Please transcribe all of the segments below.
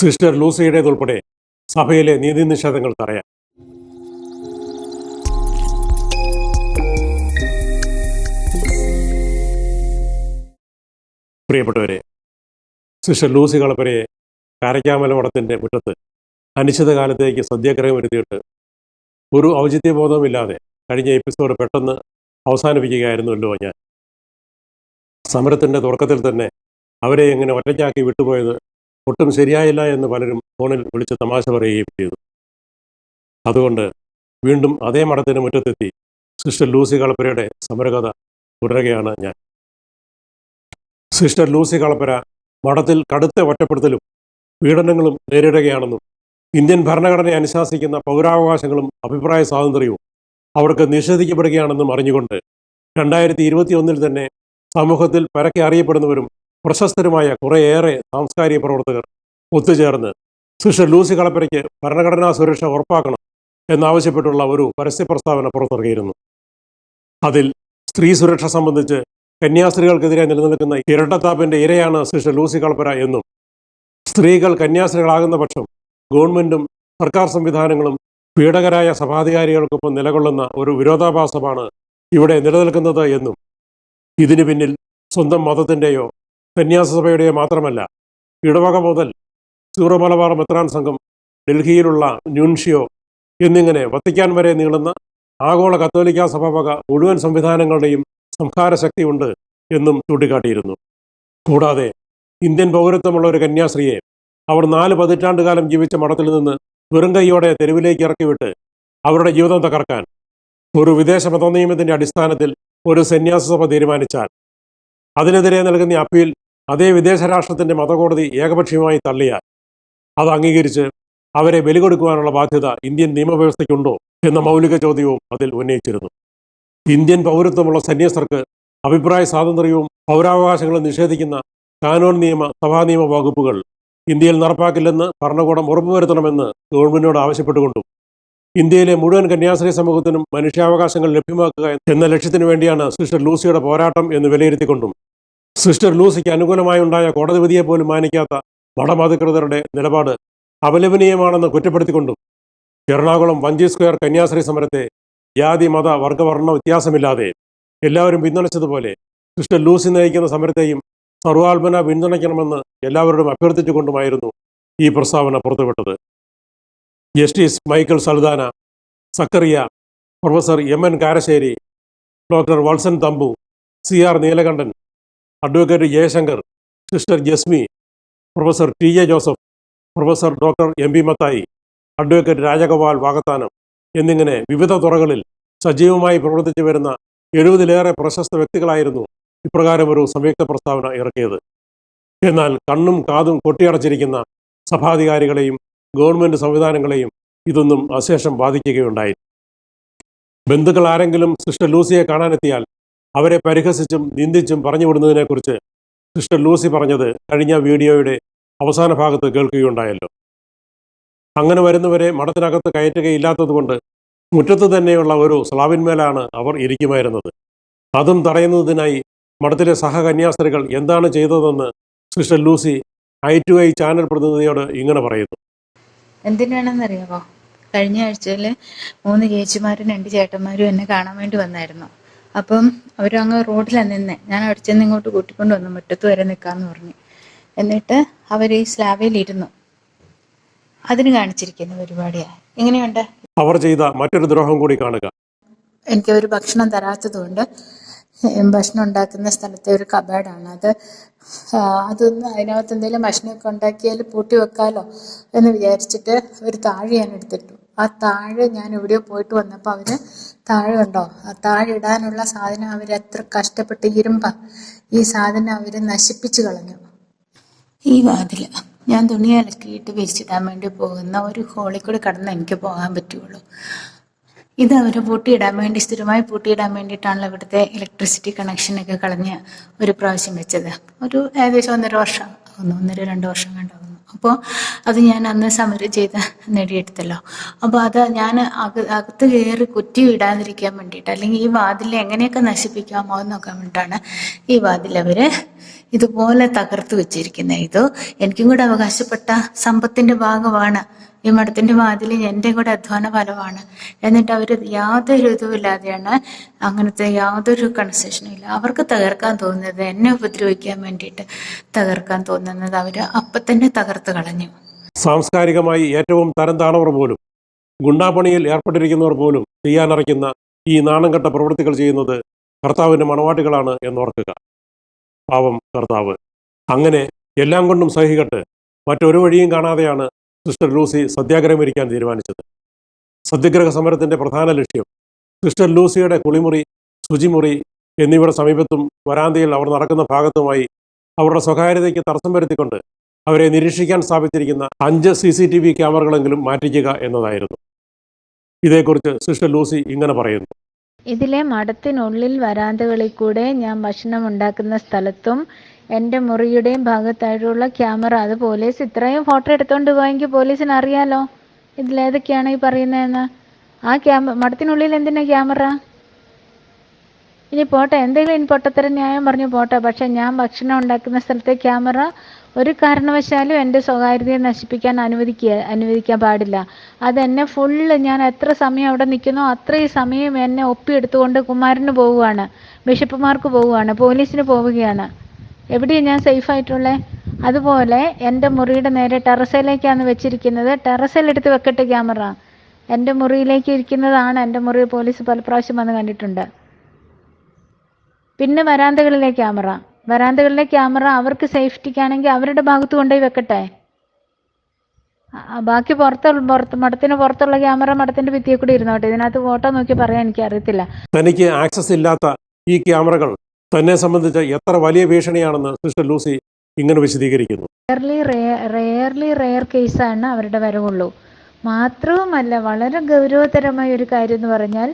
Sister ലൂസിയുടേതുൾപ്പെടെ സഭയിലെ നീതി നിഷേധങ്ങൾ തടയാൻ. പ്രിയപ്പെട്ടവരെ സിസ്റ്റർ ലൂസി കളപ്പരയെ കാരക്കാമല മഠത്തിന്റെ മുറ്റത്ത് അനിശ്ചിതകാലത്തേക്ക് സത്യാഗ്രഹം വരുത്തിയിട്ട് ഒരു ഔചിത്യബോധവുമില്ലാതെ കഴിഞ്ഞ എപ്പിസോഡ് പെട്ടെന്ന് അവസാനിപ്പിക്കുകയായിരുന്നുവല്ലോ ഞാൻ. സമരത്തിന്റെ തുടക്കത്തിൽ തന്നെ അവരെ എങ്ങനെ ഒറ്റയ്ക്കാക്കി വിട്ടുപോയത് ഒട്ടും ശരിയായില്ല എന്ന് പലരും ഫോണിൽ വിളിച്ച് തമാശ പറയുകയും ചെയ്തു. അതുകൊണ്ട് വീണ്ടും അതേ മഠത്തിന് മുറ്റത്തെത്തി സിസ്റ്റർ ലൂസി കളപ്പരയുടെ സമരകഥ തുടരുകയാണ് ഞാൻ. സിസ്റ്റർ ലൂസി കളപ്പര മഠത്തിൽ കടുത്ത ഒറ്റപ്പെടുത്തലും പീഡനങ്ങളും നേരിടുകയാണെന്നും ഇന്ത്യൻ ഭരണഘടനയെ അനുശാസിക്കുന്ന പൗരാവകാശങ്ങളും അഭിപ്രായ സ്വാതന്ത്ര്യവും അവർക്ക് നിഷേധിക്കപ്പെടുകയാണെന്നും അറിഞ്ഞുകൊണ്ട് രണ്ടായിരത്തി ഇരുപത്തി ഒന്നിൽ തന്നെ സമൂഹത്തിൽ പരക്കെ അറിയപ്പെടുന്നവരും പ്രശസ്തരുമായ കുറേയേറെ സാംസ്കാരിക പ്രവർത്തകർ ഒത്തുചേർന്ന് സിസ്റ്റർ ലൂസി കളപ്പരയ്ക്ക് ഭരണഘടനാ സുരക്ഷ ഉറപ്പാക്കണം എന്നാവശ്യപ്പെട്ടുള്ള ഒരു പരസ്യ പ്രസ്താവന പുറത്തിറങ്ങിയിരുന്നു അതിൽ സ്ത്രീ സുരക്ഷ സംബന്ധിച്ച് കന്യാസ്ത്രീകൾക്കെതിരെ നിലനിൽക്കുന്ന ഇരട്ടത്താപ്പിന്റെ ഇരയാണ് സിസ്റ്റർ ലൂസി കളപ്പര എന്നും സ്ത്രീകൾ കന്യാസ്ത്രീകളാകുന്ന പക്ഷം ഗവൺമെന്റും സർക്കാർ സംവിധാനങ്ങളും പീഡകരായ സഭാധികാരികൾക്കൊപ്പം നിലകൊള്ളുന്ന ഒരു വിരോധാഭാസമാണ് ഇവിടെ നിലനിൽക്കുന്നത് എന്നും ഇതിനു പിന്നിൽ സ്വന്തം മതത്തിന്റെയോ സന്യാസസഭയുടെയോ മാത്രമല്ല ഇടവക മുതൽ സീറോ മലബാർ മെത്രാൻ സംഘം ഡൽഹിയിലുള്ള ന്യൂൻഷിയോ എന്നിങ്ങനെ വത്തിക്കാൻ വരെ നീളുന്ന ആഗോള കത്തോലിക്ക സഭ വക മുഴുവൻ സംവിധാനങ്ങളുടെയും സംഹാര ശക്തിയുണ്ട് എന്നും ചൂണ്ടിക്കാട്ടിയിരുന്നു. കൂടാതെ ഇന്ത്യൻ പൗരത്വമുള്ള ഒരു കന്യാസ്ത്രീയെ അവർ നാല് പതിറ്റാണ്ട് കാലം ജീവിച്ച മഠത്തിൽ നിന്ന് വെറും കൈയോടെ തെരുവിലേക്ക് ഇറക്കിവിട്ട് അവരുടെ ജീവിതം തകർക്കാൻ ഒരു വിദേശ മതനിയമത്തിന്റെ അടിസ്ഥാനത്തിൽ ഒരു സന്യാസ സഭ തീരുമാനിച്ചാൽ അതിനെതിരെ നൽകുന്ന അപ്പീൽ അതേ വിദേശ രാഷ്ട്രത്തിന്റെ മതകോടതി ഏകപക്ഷീയമായി തള്ളിയാൽ അത് അംഗീകരിച്ച് അവരെ ബലി കൊടുക്കുവാനുള്ള ബാധ്യത ഇന്ത്യൻ നിയമവ്യവസ്ഥയ്ക്കുണ്ടോ എന്ന മൗലിക ചോദ്യവും അതിൽ ഉന്നയിച്ചിരുന്നു. ഇന്ത്യൻ പൗരത്വമുള്ള സന്യസ്തർക്ക് അഭിപ്രായ സ്വാതന്ത്ര്യവും പൗരാവകാശങ്ങളും നിഷേധിക്കുന്ന കാനോൻ നിയമ സഭാ നിയമ വകുപ്പുകൾ ഇന്ത്യയിൽ നടപ്പാക്കില്ലെന്ന് ഭരണകൂടം ഉറപ്പുവരുത്തണമെന്ന് ഗവൺമെന്റിനോട് ആവശ്യപ്പെട്ടുകൊണ്ടും ഇന്ത്യയിലെ മുഴുവൻ കന്യാസ്ത്രീ സമൂഹത്തിനും മനുഷ്യാവകാശങ്ങൾ ലഭ്യമാക്കുക എന്ന ലക്ഷ്യത്തിനു വേണ്ടിയാണ് സിസ്റ്റർ ലൂസിയുടെ പോരാട്ടം എന്ന് വിലയിരുത്തിക്കൊണ്ടും. സിസ്റ്റർ ലൂസിക്ക് അനുകൂലമായി ഉണ്ടായ കോടതി വിധിയെ പോലും മാനിക്കാത്ത മഠമധികൃതരുടെ നിലപാട് അപലപനീയമാണെന്ന് കുറ്റപ്പെടുത്തിക്കൊണ്ടും. എറണാകുളം വഞ്ചി സ്ക്വയർ കന്യാസ്ത്രീ സമരത്തെ ജാതി മത വർഗവർണ വ്യത്യാസമില്ലാതെ എല്ലാവരും പിന്തുണച്ചതുപോലെ സിസ്റ്റർ ലൂസി നയിക്കുന്ന സമരത്തെയും സർവാത്മന പിന്തുണയ്ക്കണമെന്ന് എല്ലാവരോടും അഭ്യർത്ഥിച്ചുകൊണ്ടുമായിരുന്നു ഈ പ്രസ്താവന പുറത്തുവിട്ടത്. Justice Michael Saldanha Sakkariya professor M N Karassery doctor Valsan Thampu C R Neelakandan advocate Jayasankar sister Jesme professor T A Joseph professor doctor M P Mathai advocate Rajagopal Vakathanam എന്നിങ്ങനെ വിവിധ തുറകളിൽ സജീവമായി പ്രവർത്തിച്ചു വരുന്ന എഴുപതിലേറെ പ്രശസ്ത വ്യക്തികളായിരുന്നു ഇപ്രകാരം ഒരു സംയുക്ത പ്രസ്താവന ഇറക്കിയത്. എന്നാൽ കണ്ണും കാതും കൊട്ടിയടച്ചിരിക്കുന്ന സഭാധികാരികളെയും ഗവൺമെന്റ് സംവിധാനങ്ങളെയും ഇതൊന്നും അശേഷം ബാധിക്കുകയുണ്ടായി. ബന്ധുക്കൾ ആരെങ്കിലും സിസ്റ്റർ ലൂസിയെ കാണാനെത്തിയാൽ അവരെ പരിഹസിച്ചും നിന്ദിച്ചും പറഞ്ഞു വിടുന്നതിനെക്കുറിച്ച് സിസ്റ്റർ ലൂസി പറഞ്ഞത് കഴിഞ്ഞ വീഡിയോയുടെ അവസാന ഭാഗത്ത് കേൾക്കുകയുണ്ടായല്ലോ. അങ്ങനെ വരുന്നവരെ മഠത്തിനകത്ത് കയറ്റുകയില്ലാത്തതുകൊണ്ട് മുറ്റത്ത് തന്നെയുള്ള ഒരു സ്ലാവിന്മേലാണ് അവർ ഇരിക്കുമായിരുന്നത്. അതും തടയുന്നതിനായി മഠത്തിലെ സഹകന്യാസ്ത്രീകൾ എന്താണ് ചെയ്തതെന്ന് sister Lucy I to I channel പ്രതിനിധിയോട് ഇങ്ങനെ പറയുന്നു. എന്തിനാണെന്നറിയാമോ കഴിഞ്ഞ ആഴ്ചയിൽ മൂന്ന് ചേച്ചിമാരും രണ്ട് ചേട്ടന്മാരും എന്നെ കാണാൻ വേണ്ടി വന്നായിരുന്നു. അപ്പം അവരങ്ങ് റോഡിലാണ് നിന്നെ. ഞാൻ അവിടെ ചെന്ന് ഇങ്ങോട്ട് കൂട്ടിക്കൊണ്ട് വന്നു. മുറ്റത്ത് വരെ നിൽക്കാമെന്ന് പറഞ്ഞു. എന്നിട്ട് അവർ ഈ സ്ലാബയിലിരുന്നു അതിന് കാണിച്ചിരിക്കുന്ന പരിപാടിയാണ് എങ്ങനെയുണ്ട്? അവർ ചെയ്ത മറ്റൊരു ദ്രോഹം കൂടി കാണുക. എനിക്ക് ഒരു ഭക്ഷണം തരാത്തതുകൊണ്ട് ഭക്ഷണം ഉണ്ടാക്കുന്ന സ്ഥലത്തെ ഒരു കബാഡാണ്. അത് അതൊന്ന് അതിനകത്ത് എന്തെങ്കിലും ഭക്ഷണമൊക്കെ ഉണ്ടാക്കിയാൽ പൂട്ടി വെക്കാലോ എന്ന് വിചാരിച്ചിട്ട് ഒരു താഴെ ഞാൻ എടുത്തിട്ടു. ആ താഴെ ഞാൻ എവിടെയോ പോയിട്ട് വന്നപ്പോൾ അവർ താഴെ ഉണ്ടോ? ആ താഴെ ഇടാനുള്ള സാധനം അവർ എത്ര കഷ്ടപ്പെട്ട് ഇരുമ്പ. ഈ സാധനം അവർ നശിപ്പിച്ചു കളഞ്ഞു. ഈ വാതിൽ ഞാൻ തുണി അലക്കിയിട്ട് വിരിച്ചിടാൻ വേണ്ടി പോകുന്ന ഒരു ഹോളിൽ കൂടി കടന്ന് എനിക്ക് പോകാൻ പറ്റുള്ളൂ. ഇത് അവർ പൂട്ടിയിടാൻ വേണ്ടി സ്ഥിരമായി പൂട്ടിയിടാൻ വേണ്ടിയിട്ടാണല്ലോ ഇവിടുത്തെ ഇലക്ട്രിസിറ്റി കണക്ഷനൊക്കെ കളഞ്ഞ് ഒരു പ്രാവശ്യം വെച്ചത്. ഒരു ഏകദേശം ഒന്നര വർഷം ആകുന്നു ഒന്നര രണ്ട് വർഷം കണ്ടാകുന്നു അപ്പോൾ അത് ഞാൻ അന്ന് സമരം ചെയ്ത് നേടിയെടുത്തല്ലോ. അപ്പോൾ അത് ഞാൻ അക അകത്ത് കയറി കുറ്റി ഇടാതിരിക്കാൻ വേണ്ടിയിട്ട് അല്ലെങ്കിൽ ഈ വാതിൽ എങ്ങനെയൊക്കെ നശിപ്പിക്കാമോ എന്ന് നോക്കാൻ വേണ്ടിയിട്ടാണ് ഈ വാതിൽ അവർ ഇതുപോലെ തകർത്ത് വെച്ചിരിക്കുന്നത്. ഇത് എനിക്കും കൂടെ അവകാശപ്പെട്ട സമ്പത്തിന്റെ ഭാഗമാണ് ഈ മഠത്തിന്റെ വാതിൽ എന്റെ കൂടെ അധ്വാന ഫലമാണ്. എന്നിട്ട് അവർ യാതൊരു ഇതുമില്ലാതെയാണ് അങ്ങനത്തെ യാതൊരു കൺസെഷനും ഇല്ല. അവർക്ക് തകർക്കാൻ തോന്നുന്നത് എന്നെ ഉപദ്രവിക്കാൻ വേണ്ടിയിട്ട് തകർക്കാൻ തോന്നുന്നത് അവർ അപ്പം തന്നെ തകർത്ത് കളഞ്ഞു. സാംസ്കാരികമായി ഏറ്റവും തരം താണവർ പോലും ഗുണ്ടാപ്പണിയിൽ ഏർപ്പെട്ടിരിക്കുന്നവർ പോലും ചെയ്യാനറിക്കുന്ന ഈ നാണംകെട്ട പ്രവൃത്തികൾ ചെയ്യുന്നത് കർത്താവിന്റെ മണവാട്ടികളാണ് എന്നോർക്കുക. പാവം കർത്താവ്. അങ്ങനെ എല്ലാം കൊണ്ടും സഹികെട്ട് മറ്റൊരു വഴിയും കാണാതെയാണ് സിസ്റ്റർ ലൂസി സത്യാഗ്രഹം ഇരിക്കാൻ തീരുമാനിച്ചത്. സത്യഗ്രഹ സമരത്തിന്റെ പ്രധാന ലക്ഷ്യം സിസ്റ്റർ ലൂസിയുടെ കുളിമുറി ശുചിമുറി എന്നിവയുടെ സമീപത്തും വരാന്തയിൽ അവർ നടക്കുന്ന ഭാഗത്തുമായി അവരുടെ സ്വകാര്യതയ്ക്ക് തടസ്സം വരുത്തിക്കൊണ്ട് അവരെ നിരീക്ഷിക്കാൻ സ്ഥാപിച്ചിരിക്കുന്ന അഞ്ച് സി സി ടി വി ക്യാമറകളെങ്കിലും മാറ്റിക്കുക എന്നതായിരുന്നു. ഇതേക്കുറിച്ച് സിസ്റ്റർ ലൂസി ഇങ്ങനെ പറയുന്നു. ഇതിലെ മഠത്തിനുള്ളിൽ വരാന്തകളിൽ കൂടെ ഞാൻ ഭക്ഷണം ഉണ്ടാക്കുന്ന സ്ഥലത്തും എന്റെ മുറിയുടെയും ഭാഗത്തായിട്ടുള്ള ക്യാമറ അത് പോലീസ് ഇത്രയും ഫോട്ടോ എടുത്തുകൊണ്ട് പോയെങ്കിൽ പോലീസിന് അറിയാലോ. ഇതിലേതൊക്കെയാണ് ഈ പറയുന്നതെന്ന്. ആ ക്യാമ മഠത്തിനുള്ളിൽ എന്തിനാ ക്യാമറ? ഇനി പോട്ടെ എന്തെങ്കിലും പൊട്ടത്തരം ന്യായം പറഞ്ഞു പോട്ടെ. പക്ഷെ ഞാൻ ഭക്ഷണം ഉണ്ടാക്കുന്ന സ്ഥലത്തെ ക്യാമറ ഒരു കാരണവശാലും എന്റെ സ്വകാര്യതയെ നശിപ്പിക്കാൻ അനുവദിക്കുക അനുവദിക്കാൻ പാടില്ല. അതെന്നെ ഫുള്ള് ഞാൻ എത്ര സമയം അവിടെ നിൽക്കുന്നോ അത്രയും സമയം എന്നെ ഒപ്പിയെടുത്തുകൊണ്ട് കുമാരന് പോവുകയാണ് ബിഷപ്പുമാർക്ക് പോവുകയാണ് പോലീസിന് പോവുകയാണ്. എവിടെയാണ് ഞാൻ സേഫ് ആയിട്ടുള്ളത് അതുപോലെ എന്റെ മുറിയുടെ നേരെ ടെറസിലേക്കാണ് വെച്ചിരിക്കുന്നത്. ടെറസിലെടുത്ത് വെക്കട്ടെ ക്യാമറ. എന്റെ മുറിയിലേക്ക് ഇരിക്കുന്നതാണ് എന്റെ മുറി പോലീസ് പല പ്രാവശ്യം വന്ന് കണ്ടിട്ടുണ്ട്. പിന്നെ വരാന്തകളിലെ ക്യാമറ. വരാന്തകളിലെ ക്യാമറ അവർക്ക് സേഫ്റ്റിക്കാണെങ്കിൽ അവരുടെ ഭാഗത്ത് കൊണ്ടുപോയി വെക്കട്ടെ. ബാക്കി പുറത്ത് പുറത്ത് മഠത്തിന് പുറത്തുള്ള ക്യാമറ മഠത്തിന്റെ ഭിത്തിയെ കൂടി ഇരുന്നോട്ടെ. ഇതിനകത്ത് ഫോട്ടോ നോക്കി പറയാൻ എനിക്ക് അറിയത്തില്ല തനിക്ക് ആക്സസ് ഇല്ലാത്ത ഈ ക്യാമറകൾ തന്നെ സംബന്ധിച്ച് എത്ര വലിയ ഭീഷണിയാണെന്ന് സിസ്റ്റർ ലൂസി ഇങ്ങനെ വിശദീകരിക്കുന്നു. റെയർലി റെയർലി റെയർ കേസാണ് അവരുടെ വരവുള്ളൂ. മാത്രവുമല്ല വളരെ ഗൗരവതരമായ ഒരു കാര്യം എന്ന് പറഞ്ഞാൽ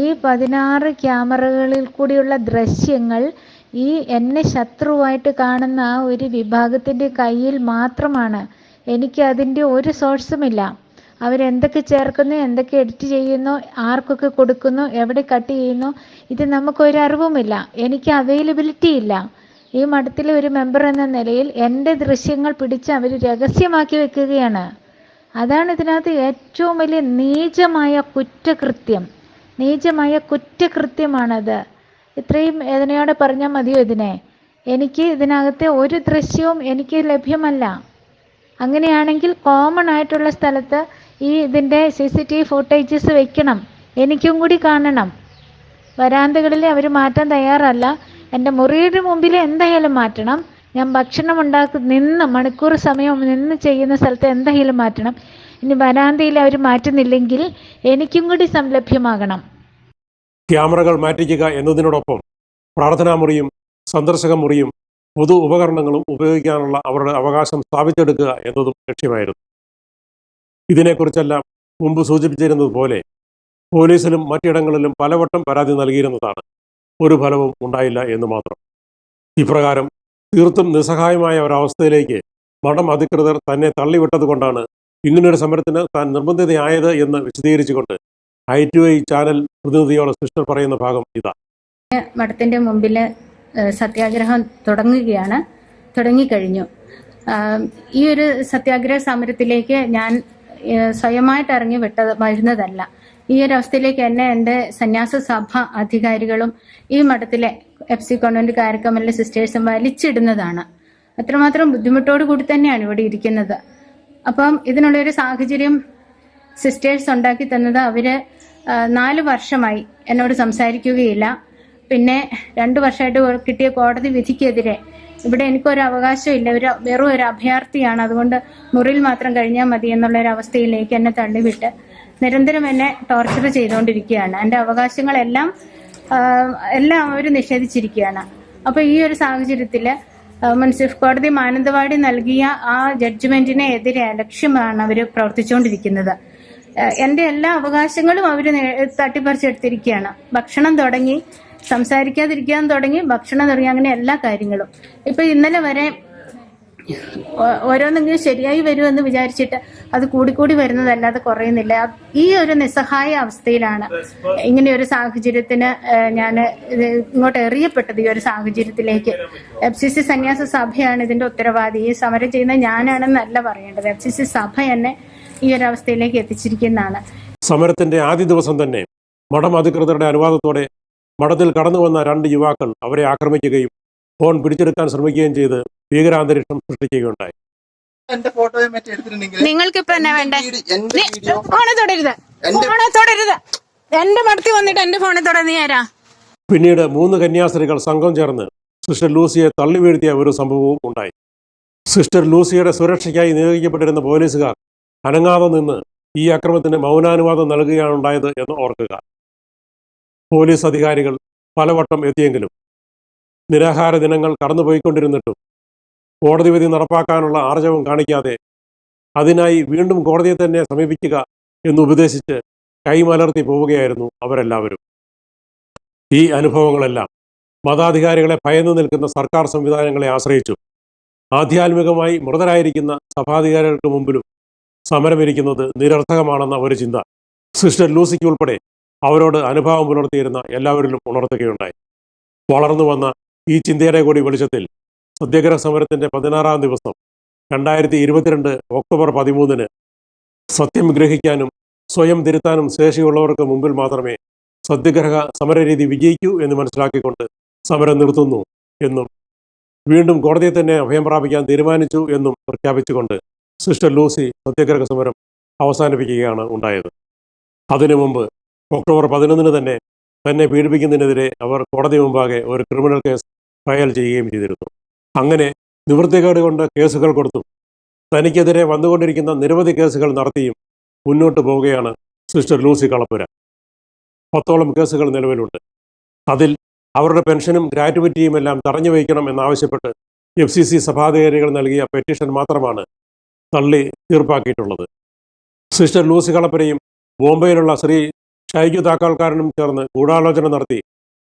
ഈ പതിനാറ് ക്യാമറകളിൽ കൂടിയുള്ള ദൃശ്യങ്ങൾ ഈ എന്നെ ശത്രുവായിട്ട് കാണുന്ന ഒരു വിഭാഗത്തിന്റെ കയ്യിൽ മാത്രമാണ്. എനിക്ക് അതിന്റെ ഒരു സോഴ്സുമില്ല അവരെന്തൊക്കെ ചേർക്കുന്നു എന്തൊക്കെ എഡിറ്റ് ചെയ്യുന്നു ആർക്കൊക്കെ കൊടുക്കുന്നു എവിടെ കട്ട് ചെയ്യുന്നു ഇത് നമുക്കൊരു അറിവുമില്ല എനിക്ക് അവൈലബിലിറ്റി ഇല്ല. ഈ മഠത്തിലെ ഒരു മെമ്പർ എന്ന നിലയിൽ എന്റെ ദൃശ്യങ്ങൾ പിടിച്ച് അവർ രഹസ്യമാക്കി വെക്കുകയാണ്. അതാണ് ഇതിനകത്ത് ഏറ്റവും വലിയ നീചമായ കുറ്റകൃത്യം. നീചമായ കുറ്റകൃത്യമാണത്. ഇത്രയും വേദനയോടെ പറഞ്ഞാൽ മതിയോ ഇതിനെ? എനിക്ക് ഇതിനകത്തെ ഒരു ദൃശ്യവും എനിക്ക് ലഭ്യമല്ല. അങ്ങനെയാണെങ്കിൽ കോമൺ ആയിട്ടുള്ള സ്ഥലത്ത് ഈ ഇതിന്റെ C C T V footages വെക്കണം. എനിക്കും കൂടി കാണണം. വരാന്തകളിൽ അവർ മാറ്റാൻ തയ്യാറല്ല. എന്റെ മുറിയുടെ മുമ്പിൽ എന്തായാലും മാറ്റണം. ഞാൻ ഭക്ഷണം ഉണ്ടാക്കി നിന്ന് മണിക്കൂർ സമയം നിന്ന് ചെയ്യുന്ന സ്ഥലത്ത് എന്തായാലും മാറ്റണം. ഇനി വരാന്തയിൽ അവർ മാറ്റുന്നില്ലെങ്കിൽ എനിക്കും കൂടി സംലഭ്യമാകണം ക്യാമറകൾ മാറ്റിക്കുക എന്നതിനോടൊപ്പം പ്രാർത്ഥനാ മുറിയും സന്ദർശക മുറിയും പൊതു ഉപകരണങ്ങളും ഉപയോഗിക്കാനുള്ള അവരുടെ അവകാശം സ്ഥാപിച്ചെടുക്കുക എന്നതും ലക്ഷ്യമായിരുന്നു. ഇതിനെക്കുറിച്ചെല്ലാം മുമ്പ് സൂചിപ്പിച്ചിരുന്നത് പോലെ പോലീസിലും മറ്റിടങ്ങളിലും പലവട്ടം പരാതി നൽകിയിരുന്നതാണ്. ഒരു ഫലവും ഉണ്ടായില്ല എന്ന് മാത്രം. ഇപ്രകാരം തീർത്തും നിസ്സഹായമായ ഒരവസ്ഥയിലേക്ക് മഠം അധികൃതർ തന്നെ തള്ളിവിട്ടതുകൊണ്ടാണ് ഇങ്ങനൊരു സമരത്തിന് താൻ നിർബന്ധിതയായത് എന്ന് വിശദീകരിച്ചുകൊണ്ട് ഐ ടു ഐ ചാനൽ പ്രതിനിധിയോട് സിസ്റ്റർ പറയുന്ന ഭാഗം ഇതാ. മഠത്തിന്റെ മുമ്പിൽ സത്യാഗ്രഹം തുടങ്ങുകയാണ് തുടങ്ങിക്കഴിഞ്ഞു. ഈ ഒരു സത്യാഗ്രഹ സമരത്തിലേക്ക് ഞാൻ സ്വയമായിട്ട് ഇറങ്ങി വിട്ടത് വരുന്നതല്ല. ഈ ഒരു അവസ്ഥയിലേക്ക് എന്നെ എന്റെ സന്യാസ സഭ അധികാരികളും ഈ മഠത്തിലെ എഫ് സി കോൺവെന്റ് കാര്യക്രമിലെ സിസ്റ്റേഴ്സും വലിച്ചിടുന്നതാണ്. അത്രമാത്രം ബുദ്ധിമുട്ടോട് കൂടി തന്നെയാണ് ഇവിടെ ഇരിക്കുന്നത്. അപ്പം ഇതിനുള്ളൊരു സാഹചര്യം സിസ്റ്റേഴ്സ് ഉണ്ടാക്കി തന്നത് അവർ നാല് വർഷമായി എന്നോട് സംസാരിക്കുകയില്ല. പിന്നെ രണ്ടു വർഷമായിട്ട് കിട്ടിയ കോടതി വിധിക്കെതിരെ. ഇവിടെ എനിക്കൊരു അവകാശമില്ല ഒരു വെറും ഒരു അഭയാർത്ഥിയാണ്. അതുകൊണ്ട് മുറിയിൽ മാത്രം കഴിഞ്ഞാൽ മതി എന്നുള്ള ഒരു അവസ്ഥയിലേക്ക് എന്നെ തള്ളിവിട്ട് നിരന്തരം എന്നെ ടോർച്ചർ ചെയ്തുകൊണ്ടിരിക്കുകയാണ്. എന്റെ അവകാശങ്ങളെല്ലാം എല്ലാം അവർ നിഷേധിച്ചിരിക്കുകയാണ്. അപ്പോൾ ഈ ഒരു സാഹചര്യത്തിൽ മുൻസിഫ് കോടതി മാനന്തവാടി നൽകിയ ആ ജഡ്ജ്മെന്റിനെ എതിരെ ലക്ഷ്യമാണ് അവർ പ്രവർത്തിച്ചുകൊണ്ടിരിക്കുന്നത്. എന്റെ എല്ലാ അവകാശങ്ങളും അവർ തട്ടിപ്പറിച്ചെടുത്തിരിക്കുകയാണ്. ഭക്ഷണം തുടങ്ങി സംസാരിക്കാതിരിക്കാൻ തുടങ്ങി ഭക്ഷണം തുടങ്ങി അങ്ങനെ എല്ലാ കാര്യങ്ങളും. ഇപ്പൊ ഇന്നലെ വരെ ഓരോന്നെങ്കിലും ശരിയായി വരുമെന്ന് വിചാരിച്ചിട്ട് അത് കൂടിക്കൂടി വരുന്നതല്ലാതെ കുറയുന്നില്ല. ഈ ഒരു നിസ്സഹായ അവസ്ഥയിലാണ് ഇങ്ങനെ ഒരു സാഹചര്യത്തിന് ഞാൻ ഇങ്ങോട്ട് എറിയപ്പെട്ടത് ഈ ഒരു സാഹചര്യത്തിലേക്ക്. എഫ് സി സി സന്യാസ സഭയാണ് ഇതിന്റെ ഉത്തരവാദി. ഈ സമരം ചെയ്യുന്ന ഞാനാണെന്നല്ല പറയേണ്ടത്. എഫ് സി സി സഭ എന്നെ ഈ ഒരു അവസ്ഥയിലേക്ക് എത്തിച്ചിരിക്കുന്നതാണ്. സമരത്തിന്റെ ആദ്യ ദിവസം തന്നെ മഠം അധികൃതരുടെ അനുവാദത്തോടെ മഠത്തിൽ കടന്നു വന്ന രണ്ട് യുവാക്കൾ അവരെ ആക്രമിക്കുകയും ഫോൺ പിടിച്ചെടുക്കാൻ ശ്രമിക്കുകയും ചെയ്ത് ഭീകരാന്തരീക്ഷം സൃഷ്ടിക്കുകയുണ്ടായി. എന്റെ ഫോട്ടോയും മറ്റും എടുത്തിട്ടുണ്ടെങ്കിൽ നിങ്ങൾക്ക് ഇപ്പൊ എന്നാ വേണ്ടേ? ഫോണെ തൊടരുത്. ഫോണെ തൊടരുത്. എന്റെ മടത്തി വന്നിട്ട് എന്റെ ഫോണിൽ തൊട നീ പിന്നീട് മൂന്ന് കന്യാസ്ത്രീകൾ സംഘം ചേർന്ന് സിസ്റ്റർ ലൂസിയെ തള്ളി വീഴ്ത്തിയ ഒരു സംഭവവും ഉണ്ടായി. സിസ്റ്റർ ലൂസിയുടെ സുരക്ഷയ്ക്കായി നിയോഗിക്കപ്പെട്ടിരുന്ന പോലീസുകാർ അനങ്ങാതെ നിന്ന് ഈ അക്രമത്തിന് മൗനാനുവാദം നൽകുകയാണ് ഉണ്ടായത് എന്ന് ഓർക്കുക. പോലീസ് അധികാരികൾ പലവട്ടം എത്തിയെങ്കിലും നിരാഹാര ദിനങ്ങൾ കടന്നുപോയിക്കൊണ്ടിരുന്നിട്ടും കോടതി വിധി നടപ്പാക്കാനുള്ള ആർജവം കാണിക്കാതെ അതിനായി വീണ്ടും കോടതിയെ തന്നെ സമീപിക്കുക എന്ന് ഉപദേശിച്ച് കൈമലർത്തി പോവുകയായിരുന്നു അവരെല്ലാവരും. ഈ അനുഭവങ്ങളെല്ലാം മതാധികാരികളെ ഭയന്നു നിൽക്കുന്ന സർക്കാർ സംവിധാനങ്ങളെ ആശ്രയിച്ചു. ആധ്യാത്മികമായി മൃതരായിരിക്കുന്ന സഭാധികാരികൾക്ക് മുമ്പിലും സമരമിരിക്കുന്നത് നിരർത്ഥകമാണെന്ന ഒരു ചിന്ത സിസ്റ്റർ ലൂസിക്ക് ഉൾപ്പെടെ അവരോട് അനുഭാവം പുലർത്തിയിരുന്ന എല്ലാവരിലും ഉണർത്തുകയുണ്ടായി. വളർന്നു വന്ന ഈ ചിന്തയുടെ കൂടി വെളിച്ചത്തിൽ സത്യാഗ്രഹ സമരത്തിന്റെ പതിനാറാം ദിവസം രണ്ടായിരത്തി ഇരുപത്തിരണ്ട് ഒക്ടോബർ പതിമൂന്നിന് സത്യം ഗ്രഹിക്കാനും സ്വയം തിരുത്താനും ശേഷിയുള്ളവർക്ക് മുമ്പിൽ മാത്രമേ സത്യഗ്രഹ സമരരീതി വിജയിക്കൂ എന്ന് മനസ്സിലാക്കിക്കൊണ്ട് സമരം നിർത്തുന്നു എന്നും വീണ്ടും കോടതിയെ തന്നെ അഭയം പ്രാപിക്കാൻ തീരുമാനിച്ചു എന്നും പ്രഖ്യാപിച്ചുകൊണ്ട് സിസ്റ്റർ ലൂസി സത്യഗ്രഹ സമരം അവസാനിപ്പിക്കുകയാണ് ഉണ്ടായത്. അതിനു മുമ്പ് ഒക്ടോബർ പതിനൊന്നിന് തന്നെ തന്നെ പീഡിപ്പിക്കുന്നതിനെതിരെ അവർ കോടതി മുമ്പാകെ ഒരു ക്രിമിനൽ കേസ് ഫയൽ ചെയ്യുകയും ചെയ്തിരുന്നു. അങ്ങനെ നിവൃത്തികേട് കൊണ്ട് കേസുകൾ കൊടുത്തു. തനിക്കെതിരെ വന്നുകൊണ്ടിരിക്കുന്ന നിരവധി കേസുകൾ നടത്തിയും മുന്നോട്ട് പോവുകയാണ് സിസ്റ്റർ ലൂസി കളപ്പുര. പത്തോളം കേസുകൾ നിലവിലുണ്ട്. അതിൽ അവരുടെ പെൻഷനും ഗ്രാറ്റുവിറ്റിയും എല്ലാം തടഞ്ഞു വയ്ക്കണം എന്നാവശ്യപ്പെട്ട് എഫ് സി സി സഭാധികാരികൾ നൽകിയ പെറ്റീഷൻ മാത്രമാണ് തള്ളി തീർപ്പാക്കിയിട്ടുള്ളത്. സിസ്റ്റർ ലൂസി കളപ്പുരയും ബോംബെയിലുള്ള ശ്രീ ഷൈജു താക്കാൾക്കാരനും ചേർന്ന് ഗൂഢാലോചന നടത്തി.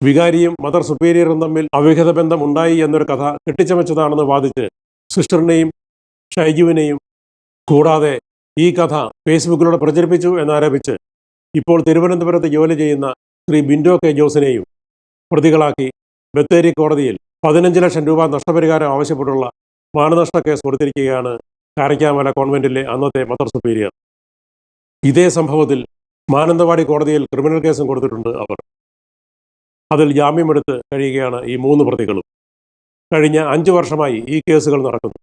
വികാരിയും മദർ സുപ്പീരിയറും തമ്മിൽ അവിഹിത ബന്ധം ഉണ്ടായി എന്നൊരു കഥ കെട്ടിച്ചമച്ചതാണെന്ന് വാദിച്ച് സിസ്റ്ററിനെയും ഷൈജുവിനെയും കൂടാതെ ഈ കഥ ഫേസ്ബുക്കിലൂടെ പ്രചരിപ്പിച്ചു എന്നാരോപിച്ച് ഇപ്പോൾ തിരുവനന്തപുരത്ത് ജോലി ചെയ്യുന്ന ശ്രീ ബിൻഡോ കെ ജോസിനെയും പ്രതികളാക്കി ബത്തേരി കോടതിയിൽ പതിനഞ്ച് ലക്ഷം രൂപ നഷ്ടപരിഹാരം ആവശ്യപ്പെട്ടുള്ള മാനനഷ്ട കേസ് കൊടുത്തിരിക്കുകയാണ് കാരക്കാമല കോൺവെന്റിലെ അന്നത്തെ മദർ സുപ്പീരിയർ. ഇതേ സംഭവത്തിൽ മാനന്തവാടി കോടതിയിൽ ക്രിമിനൽ കേസും കൊടുത്തിട്ടുണ്ട് അവർ. അതിൽ ജാമ്യമെടുത്ത് കഴിയുകയാണ് ഈ മൂന്ന് പ്രതികളും. കഴിഞ്ഞ അഞ്ച് വർഷമായി ഈ കേസുകൾ നടക്കുന്നു.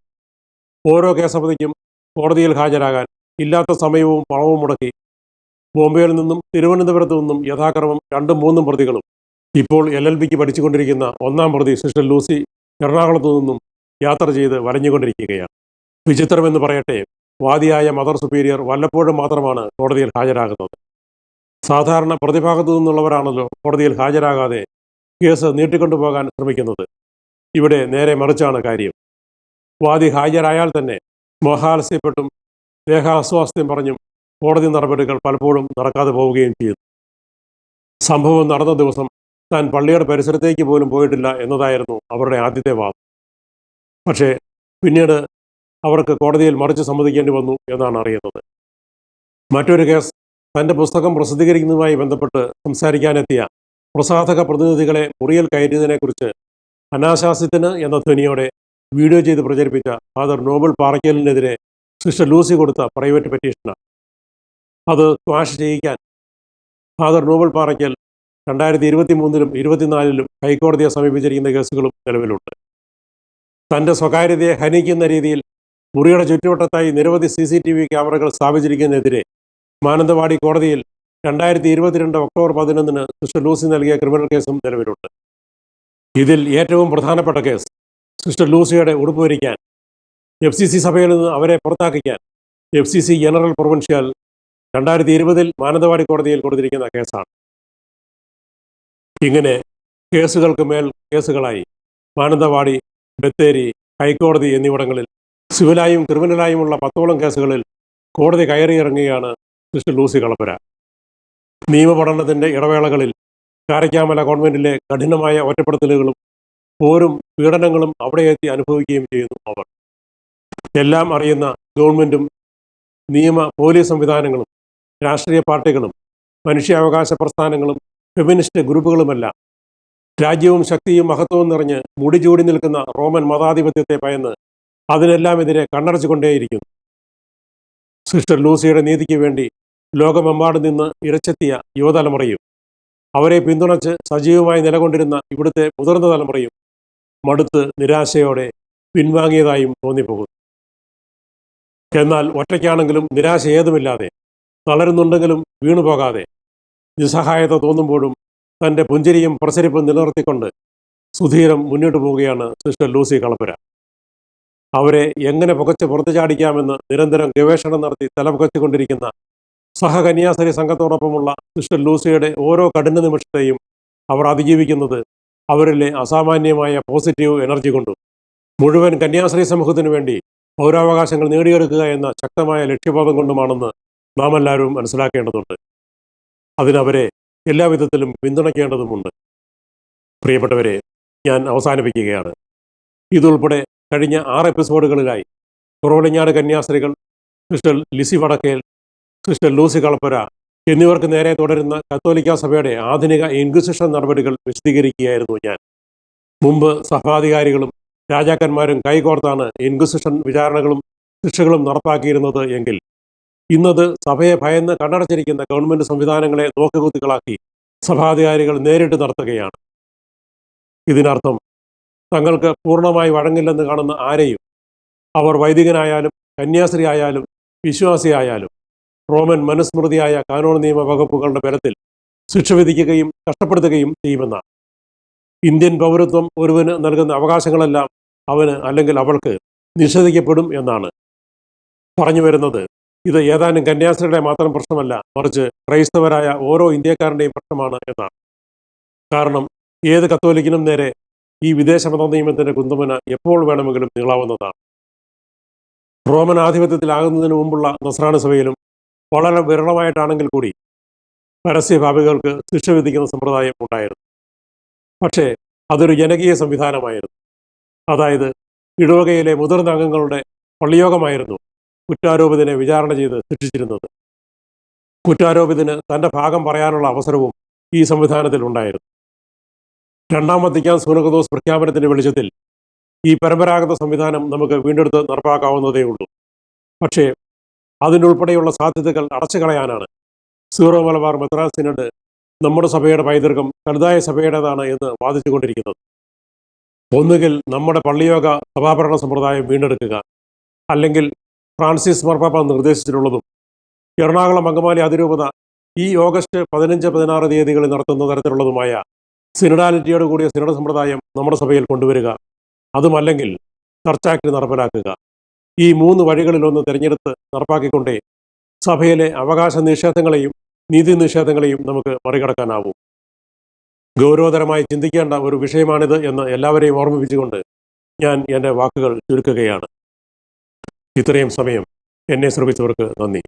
ഓരോ കേസവധിക്കും കോടതിയിൽ ഹാജരാകാൻ ഇല്ലാത്ത സമയവും പണവും മുടക്കി ബോംബെയിൽ നിന്നും തിരുവനന്തപുരത്തു നിന്നും യഥാക്രമം രണ്ടും മൂന്നും പ്രതികളും. ഇപ്പോൾ എൽ എൽ ബിക്ക് പഠിച്ചുകൊണ്ടിരിക്കുന്ന ഒന്നാം പ്രതി സിസ്റ്റർ ലൂസി എറണാകുളത്തു നിന്നും യാത്ര ചെയ്ത് വലഞ്ഞുകൊണ്ടിരിക്കുകയാണ് വിചിത്രമെന്ന് പറയട്ടെ വാദിയായ മദർ സുപ്പീരിയർ വല്ലപ്പോഴും മാത്രമാണ് കോടതിയിൽ ഹാജരാകുന്നത്. സാധാരണ പ്രതിഭാഗത്തു നിന്നുള്ളവരാണല്ലോ കോടതിയിൽ ഹാജരാകാതെ കേസ് നീട്ടിക്കൊണ്ടുപോകാൻ ശ്രമിക്കുന്നത്. ഇവിടെ നേരെ മറിച്ചാണ് കാര്യം. വാദി ഹാജരായാൽ തന്നെ മോഹാലസ്യപ്പെട്ടും ദേഹാസ്വാസ്ഥ്യം പറഞ്ഞും കോടതി നടപടികൾ പലപ്പോഴും നടക്കാതെ പോവുകയും ചെയ്യുന്നു സംഭവം നടന്ന ദിവസം താൻ പള്ളിയുടെ പരിസരത്തേക്ക് പോലും പോയിട്ടില്ല എന്നതായിരുന്നു അവരുടെ ആദ്യത്തെ വാദം. പക്ഷേ പിന്നീട് അവർക്ക് കോടതിയിൽ മറിച്ച് സമ്മതിക്കേണ്ടി വന്നു എന്നാണ് അറിയുന്നത്. മറ്റൊരു കേസ് തന്റെ പുസ്തകം പ്രസിദ്ധീകരിക്കുന്നതുമായി ബന്ധപ്പെട്ട് സംസാരിക്കാനെത്തിയ പ്രസാധക പ്രതിനിധികളെ മുറിയിൽ കയറ്റിയതിനെക്കുറിച്ച് അനാശാസ്യത്തിന് എന്ന ധ്വനിയോടെ വീഡിയോ ചെയ്ത് പ്രചരിപ്പിച്ച ഫാദർ നോബൽ പാറയ്ക്കലിനെതിരെ സിസ്റ്റർ ലൂസി കൊടുത്ത പ്രൈവറ്റ് പെറ്റീഷനാണ്. അത് ക്വാഷ് ചെയ്യിക്കാൻ ഫാദർ നോബൽ പാറയ്ക്കൽ രണ്ടായിരത്തി ഇരുപത്തി മൂന്നിലും ഇരുപത്തിനാലിലും ഹൈക്കോടതിയെ സമീപിച്ചിരിക്കുന്ന കേസുകളും നിലവിലുണ്ട്. തന്റെ സ്വകാര്യതയെ ഹനിക്കുന്ന രീതിയിൽ മുറിയുടെ ചുറ്റുവട്ടത്തായി നിരവധി സി സി ടി വി ക്യാമറകൾ സ്ഥാപിച്ചിരിക്കുന്നതിനെതിരെ മാനന്തവാടി കോടതിയിൽ രണ്ടായിരത്തി ഇരുപത്തിരണ്ട് ഒക്ടോബർ പതിനൊന്നിന് സിസ്റ്റർ ലൂസി നൽകിയ ക്രിമിനൽ കേസും നിലവിലുണ്ട്. ഇതിൽ ഏറ്റവും പ്രധാനപ്പെട്ട കേസ് സിസ്റ്റർ ലൂസിയുടെ ഉടുപ്പ് വരിക്കാൻ എഫ് സി സി സഭയിൽ നിന്ന് അവരെ പുറത്താക്കിക്കാൻ F C C general provincial രണ്ടായിരത്തി ഇരുപതിൽ മാനന്തവാടി കോടതിയിൽ കൊടുത്തിരിക്കുന്ന കേസാണ്. ഇങ്ങനെ കേസുകൾക്ക് മേൽ കേസുകളായി മാനന്തവാടി ബത്തേരി ഹൈക്കോടതി എന്നിവിടങ്ങളിൽ സിവിലായും ക്രിമിനലായുമുള്ള പത്തോളം കേസുകളിൽ കോടതി കയറിയിറങ്ങുകയാണ് സിസ്റ്റർ ലൂസി കളപ്പുര നിയമപഠനത്തിന്റെ ഇടവേളകളിൽ കാരയ്ക്കാമല കോൺവെന്റിലെ കഠിനമായ ഒറ്റപ്പെടുത്തലുകളും പോരും പീഡനങ്ങളും അവിടെ എത്തി അനുഭവിക്കുകയും ചെയ്യുന്നു അവർ. എല്ലാം അറിയുന്ന ഗവൺമെന്റും നിയമ പോലീസ് സംവിധാനങ്ങളും രാഷ്ട്രീയ പാർട്ടികളും മനുഷ്യാവകാശ പ്രസ്ഥാനങ്ങളും ഫെമിനിസ്റ്റ് ഗ്രൂപ്പുകളുമെല്ലാം രാജ്യവും ശക്തിയും മഹത്വവും നിറഞ്ഞ് മുടിചൂടി നിൽക്കുന്ന റോമൻ മതാധിപത്യത്തെ ഭയന്ന് അതിനെല്ലാമെതിരെ കണ്ണടച്ചുകൊണ്ടേയിരിക്കുന്നു. സിസ്റ്റർ ലൂസിയുടെ നീതിക്ക് വേണ്ടി ലോകമെമ്പാടും നിന്ന് ഇരച്ചെത്തിയ യുവതലമുറയും അവരെ പിന്തുണച്ച് സജീവമായി നിലകൊണ്ടിരുന്ന ഇവിടുത്തെ മുതിർന്ന തലമുറയും മടുത്ത് നിരാശയോടെ പിൻവാങ്ങിയതായും തോന്നിപ്പോകുന്നു. എന്നാൽ ഒറ്റയ്ക്കാണെങ്കിലും നിരാശ ഏതുമില്ലാതെ തളരുന്നുണ്ടെങ്കിലും വീണുപോകാതെ നിസ്സഹായത തോന്നുമ്പോഴും തന്റെ പുഞ്ചിരിയും പ്രസരിപ്പും നിലനിർത്തിക്കൊണ്ട് സുധീരം മുന്നോട്ട് പോവുകയാണ് സിസ്റ്റർ ലൂസി കളപ്പുര. അവരെ എങ്ങനെ പുകച്ച് പുറത്തു ചാടിക്കാമെന്ന് നിരന്തരം ഗവേഷണം നടത്തി തലപുകച്ചുകൊണ്ടിരിക്കുന്ന സഹകന്യാസ്ത്രീ സംഘത്തോടൊപ്പമുള്ള സിസ്റ്റർ ലൂസിയുടെ ഓരോ കഠിന നിമിഷത്തെയും അവർ അതിജീവിക്കുന്നത് അവരിലെ അസാമാന്യമായ പോസിറ്റീവ് എനർജി കൊണ്ടും മുഴുവൻ കന്യാസ്ത്രീ സമൂഹത്തിനു വേണ്ടി പൗരാവകാശങ്ങൾ നേടിയെടുക്കുക എന്ന ശക്തമായ ലക്ഷ്യബോധം കൊണ്ടുമാണെന്ന് നാം എല്ലാവരും മനസ്സിലാക്കേണ്ടതുണ്ട്. അതിനവരെ എല്ലാവിധത്തിലും പിന്തുണയ്ക്കേണ്ടതുമുണ്ട്. പ്രിയപ്പെട്ടവരെ ഞാൻ അവസാനിപ്പിക്കുകയാണ്. ഇതുൾപ്പെടെ കഴിഞ്ഞ ആറ് എപ്പിസോഡുകളിലായി കുറവളിഞ്ഞാട് കന്യാസ്ത്രീകൾ sister Lissy Vadakkel sister Lucy Kalappura എന്നിവർക്ക് നേരെ തുടരുന്ന കത്തോലിക്ക സഭയുടെ ആധുനിക ഇൻക്വിസിഷൻ നടപടികൾ വിശദീകരിക്കുകയായിരുന്നു ഞാൻ. മുമ്പ് സഭാധികാരികളും രാജാക്കന്മാരും കൈകോർത്താണ് ഇൻക്വിസിഷൻ വിചാരണകളും ശിക്ഷകളും നടപ്പാക്കിയിരുന്നത് എങ്കിൽ ഇന്നത് സഭയെ ഭയന്ന് കണ്ണടച്ചിരിക്കുന്ന ഗവൺമെന്റ് സംവിധാനങ്ങളെ നോക്കുകുത്തികളാക്കി സഭാധികാരികൾ നേരിട്ട് നടത്തുകയാണ്. ഇതിനർത്ഥം തങ്ങൾക്ക് പൂർണമായി വഴങ്ങില്ലെന്ന് കാണുന്ന ആരെയും അവർ വൈദികനായാലും കന്യാസ്ത്രീ ആയാലും വിശ്വാസിയായാലും റോമൻ മനുസ്മൃതിയായ കാനോൺ നിയമ വകുപ്പുകളുടെ ബലത്തിൽ ശിക്ഷ വിധിക്കുകയും കഷ്ടപ്പെടുത്തുകയും ചെയ്യുമെന്നാണ്. ഇന്ത്യൻ പൗരത്വം ഒരുവന് നൽകുന്ന അവകാശങ്ങളെല്ലാം അവന് അല്ലെങ്കിൽ അവൾക്ക് നിഷേധിക്കപ്പെടും എന്നാണ് പറഞ്ഞു വരുന്നത്. ഇത് ഏതാനും കന്യാസ്ത്രീയുടെ മാത്രം പ്രശ്നമല്ല മറിച്ച് ക്രൈസ്തവരായ ഓരോ ഇന്ത്യക്കാരന്റെയും പ്രശ്നമാണ് എന്നാണ്. കാരണം ഏത് കത്തോലിക്കനും നേരെ ഈ വിദേശ മത നിയമത്തിന്റെ കുന്തമന എപ്പോൾ വേണമെങ്കിലും നീളാവുന്നതാണ്. റോമൻ ആധിപത്യത്തിലാകുന്നതിന് മുമ്പുള്ള നസ്രാണ സഭയിലും വളരെ വിരളമായിട്ടാണെങ്കിൽ കൂടി പരസ്യഭാവികൾക്ക് ശിക്ഷ വിധിക്കുന്ന സമ്പ്രദായം ഉണ്ടായിരുന്നു. പക്ഷേ അതൊരു ജനകീയ സംവിധാനമായിരുന്നു. അതായത് ഇടവകയിലെ മുതിർന്ന അംഗങ്ങളുടെ പള്ളിയോഗമായിരുന്നു കുറ്റാരോപിതനെ വിചാരണ ചെയ്ത് ശിക്ഷിച്ചിരുന്നത്. കുറ്റാരോപിതന് തന്റെ ഭാഗം പറയാനുള്ള അവസരവും ഈ സംവിധാനത്തിൽ ഉണ്ടായിരുന്നു. രണ്ടാം വത്തിക്കാൻ സൂനകദോസ് പ്രഖ്യാപനത്തിന്റെ വെളിച്ചത്തിൽ ഈ പരമ്പരാഗത സംവിധാനം നമുക്ക് വീണ്ടെടുത്ത് നടപ്പാക്കാവുന്നതേ ഉള്ളൂ. പക്ഷേ അതിനുൾപ്പെടെയുള്ള സാധ്യതകൾ അടച്ചു കളയാനാണ് സീറോ മലബാർ മദ്രാസിനോട് നമ്മുടെ സഭയുടെ പൈതൃകം കലുതായ സഭയുടേതാണ് എന്ന് വാദിച്ചുകൊണ്ടിരിക്കുന്നത്. ഒന്നുകിൽ നമ്മുടെ പള്ളിയോഗ സഭാഭരണ സമ്പ്രദായം വീണ്ടെടുക്കുക അല്ലെങ്കിൽ ഫ്രാൻസിസ് മാർപ്പാപ്പ നിർദ്ദേശിച്ചിട്ടുള്ളതും എറണാകുളം അങ്കമാലി അതിരൂപത ഈ ഓഗസ്റ്റ് പതിനഞ്ച് പതിനാറ് തീയതികളിൽ നടത്തുന്ന തരത്തിലുള്ളതുമായ സിനഡാലിറ്റിയോട് കൂടിയ സിനഡ സമ്പ്രദായം നമ്മുടെ സഭയിൽ കൊണ്ടുവരിക അതുമല്ലെങ്കിൽ ചർച്ച് ആക്ട് നടപ്പിലാക്കുക. ഈ മൂന്ന് വഴികളിലൊന്ന് തിരഞ്ഞെടുത്ത് നടപ്പാക്കിക്കൊണ്ടേ സഭയിലെ അവകാശ നിഷേധങ്ങളെയും നീതി നിഷേധങ്ങളെയും നമുക്ക് മറികടക്കാനാവൂ. ഗൗരവതരമായി ചിന്തിക്കേണ്ട ഒരു വിഷയമാണിത് എന്ന് എല്ലാവരെയും ഓർമ്മിപ്പിച്ചുകൊണ്ട് ഞാൻ എന്റെ വാക്കുകൾ ചുരുക്കുകയാണ്. ഇത്രയും സമയം എന്നെ ശ്രമിച്ചവർക്ക് നന്ദി.